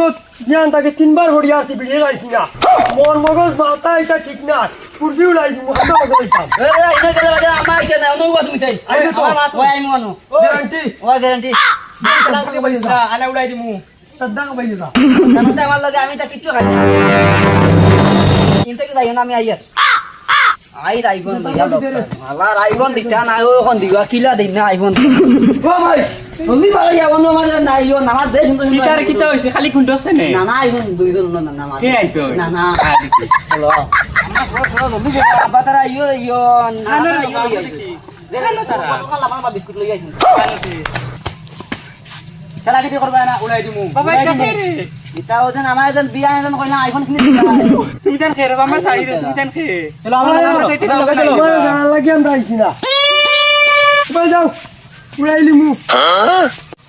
শুনত জ্ঞান তাকে তিনবার হরিয়া আসি বেরিয়ে যাইছি না মন মগজ মাথা এটা ঠিক না মগজ আমার কেন মিটাই ওই আমি গ্যারান্টি ওই গ্যারান্টি উড়াই দিমু। আমার লাগে আমি তা কিচ্ছু খাই না ইনতে যাই না আমি আইয়ার। আই আইফোন দিয়া আবার আইফোন দিতা না ও এখন দিবা কিলা দিন না ও ভাই জলদি বাড়ি যাব না আমাদের না ইও নামাজ দে সুন্দর কিতার কিতা হইছে খালি খুন্ড আছে নে? না না আইফোন দুইজন না না নামাজ কে আইছো না না হ্যালো আমার ঘর ঘর জলদি যাব আব্বা তারা ইও ইও না না ইও ইও দেখেন তারা কত লাভ বিস্কুট লই আইছেন চালা কিতি করবা না উড়াই দিমু বাবা এটা রে ইতা ওজন আমার এজন বিয়া এজন কইনা আইফোন কিনে তুমি তেন খে রবা আমার সাইড তুমি তেন খে চলো আমার জানা লাগি আমরা আইছি না। যাও। উড়াই লিমু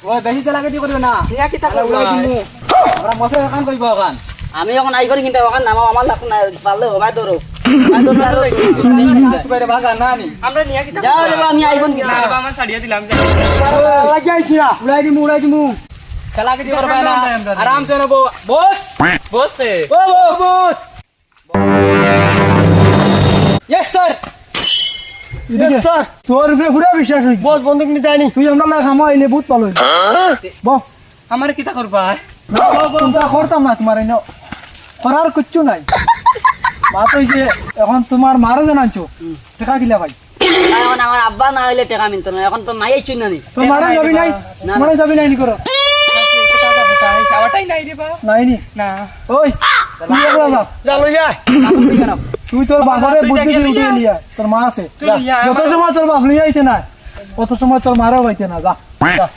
ওই বেশি চালা কিতি করবে না ইয়া কিতা উড়াই দিমু আমরা মশে কাম কইব ওখান আমি এখন আইফোন কিনতে ওখান নামাও আমার লাখ না পারলে হবাই ধরো বাইরে ভাগা না নি আমরা নিয়া কিতা যাও রে আমি তোর উপরে পুরা বিশ্বাস হই বস বন্ধ কিনে যায়নি তুই আমরা লাগে খামা আইলে বহুত ভালো বহ। আমার কিতা করবা? করতাম না তোমার এনে। করার কিচ্ছু নাই। মাত হইছে এখন তোমার মারো জানাচ্ছো টাকা কিলা ভাই। এখন আমার আব্বা না হইলে টাকা মিলতো না। এখন তো মাই চুন নানি তো মারা যাবি নাই। না, না। মারা যাবি নাই নি করো। খাওয়াটাই নাই রে বা। নাই নি? না। ওই তুই এগুলা যা। যা লইয়া তুই তোর বাজারে বুদ্ধি দিয়ে উঠে লিয়া তোর মা আছে যত সময় তোর বাপ লিয়ে আইতে না অত সময় তোর মারাও পাইতে না যা।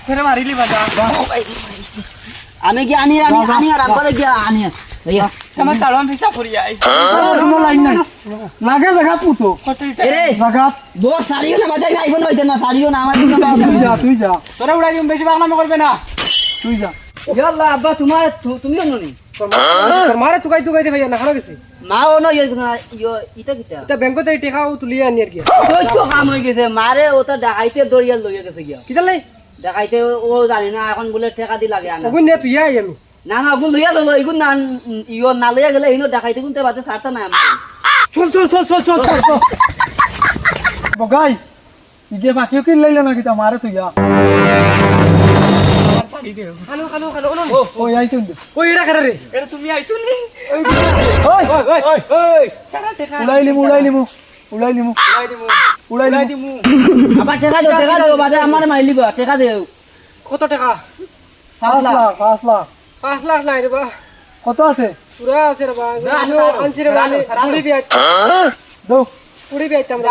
ফেরে মারিলি বাজা আমি কি আনি আনি আনি আর আব্বারে কি আনি আমার সালমান ফিসা করি আই কোনো লাইন নাই লাগে মুতো এরে জায়গাত বস সারিও না বাজাই আইফোন হইতে না সারিও না আমার তুই যা তুই যা তোরা উড়াই দিম বেশি বাগনামে করবে না তুই যা ইয়াল্লাহ আব্বা তোমার তুমিও ননি মারে তুকাই তুকাই দে ভাইয়া না খানো গেছে। মাও ন ইয়ে না ইয়ে ইটা কিটা তা ব্যাংকতে টেকাও তুলিয়ে আনি আর কি। তো তো কাম হয়ে গেছে মারে ওটা ডাকাইতে দরিয়া লইয়া গেছে গিয়া। কিতা লাই ডাকাইতে ও জানি না এখন বলে টাকা দি লাগে আনা। ওগুন নে তুই আই আমি। না না ওগুলো লইয়া লইলো এগুলো না ইয়ে না লইয়া গেলে ইনো ডাকাইতে গুনতে বাদে ছাড়তা না আমার চল চল চল চল চল চল বগাই ইগে বাকিও কিন লাইলে না কিতা মারে তুই ওই আইছুন ওই এরা কারা রে। এটা তুমি আইছো নি? ওই ওই ওই ওই সারা টেকা উড়াই লিমু উড়াই লিমু উড়াই লিমু উড়াই লিমু আবার টাকা দাও টাকা দাও বাদে আমার মারি লিবা টাকা দেও। কত টাকা? পাঁচ লাখ। পাঁচ লাখ। পাঁচ লাখ নাই রে বা। কত আছে? পুরা আছে রে বা। আনছি রে বা কুড়ি বিয়া দো। কুড়ি বিয়া আমরা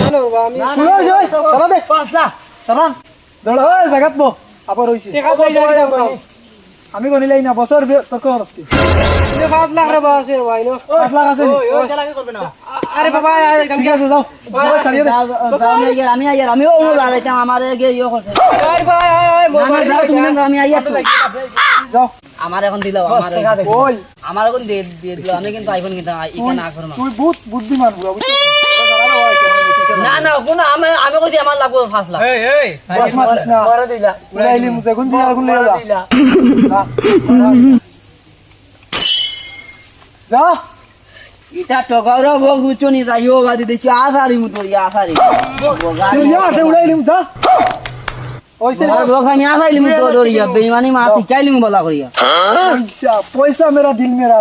জানো বা আমি তুই ওই ওই দে। পাঁচ লাখ। চলা। দৌড়া ওই জায়গাত বো। আবার হইছে। আমি গনিলাই না বছর তোর খরচ কি? পাঁচ লাখ রে আছে ভাই নো পাঁচ লাখ আছে আরে বাবা ঠিক আছে যাও। আমি আইয়ার আমিও অনু লাগাইতাম আমার গিয়ে ইয়ে করছে। আরে ভাই না, যাও তুমি না, আমি আইয়ার যাও। আমার এখন দিল আমার ওই। আমার এখন দিয়ে দিয়ে দিল আমি কিন্তু আইফোন কিনতাম ইকে না। করব তুই বহুত বুদ্ধিমান বুড়া বুঝছিস? না না আমি আমি কইছি আমার লাগবো লাখ এই এই। বস না। যা। ইটা ভোগ উচ্চনি যাইও বাদি দেখি আসারি মুতো আসারি তুই যা আছে উড়াই লিমু যা। ওইসে ভোগ আমি আসাইলি মুতো দরিয়া বেইমানি মা তুই চাইলি মু বলা করিয়া। পয়সা পয়সা মেরা দিল মেরা।